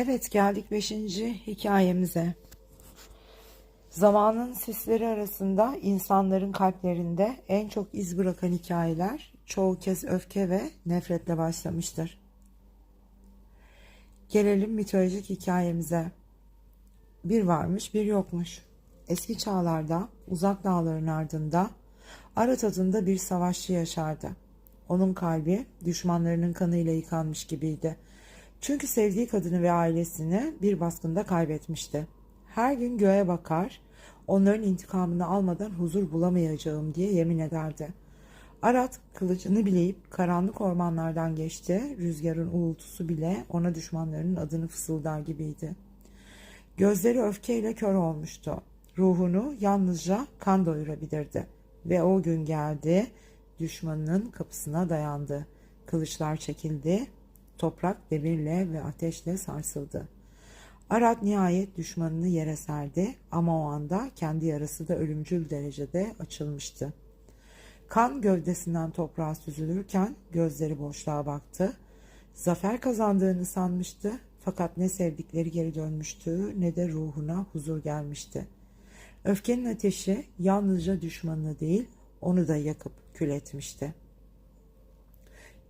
Evet geldik 5. hikayemize. Zamanın sisleri arasında insanların kalplerinde en çok iz bırakan hikayeler çoğu kez öfke ve nefretle başlamıştır. Gelelim mitolojik hikayemize. Bir varmış bir yokmuş. Eski çağlarda uzak dağların ardında Arat adında bir savaşçı yaşardı. Onun kalbi düşmanlarının kanıyla yıkanmış gibiydi. Çünkü sevdiği kadını ve ailesini bir baskında kaybetmişti. Her gün göğe bakar, onların intikamını almadan huzur bulamayacağım diye yemin ederdi. Arat kılıcını bileyip karanlık ormanlardan geçti, rüzgarın uğultusu bile ona düşmanlarının adını fısıldar gibiydi. Gözleri öfkeyle kör olmuştu. Ruhunu yalnızca kan doyurabilirdi. Ve o gün geldi, düşmanının kapısına dayandı. Kılıçlar çekildi, toprak demirle ve ateşle sarsıldı. Arat nihayet düşmanını yere serdi ama o anda kendi yarası da ölümcül derecede açılmıştı. Kan gövdesinden toprağa süzülürken gözleri boşluğa baktı. Zafer kazandığını sanmıştı fakat ne sevdikleri geri dönmüştü ne de ruhuna huzur gelmişti. Öfkenin ateşi yalnızca düşmanını değil onu da yakıp kül etmişti.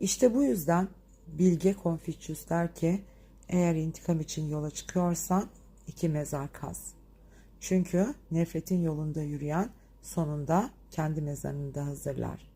İşte bu yüzden Bilge Konfüçyüs der ki eğer intikam için yola çıkıyorsan iki mezar kaz. Çünkü nefretin yolunda yürüyen sonunda kendi mezarını da hazırlar.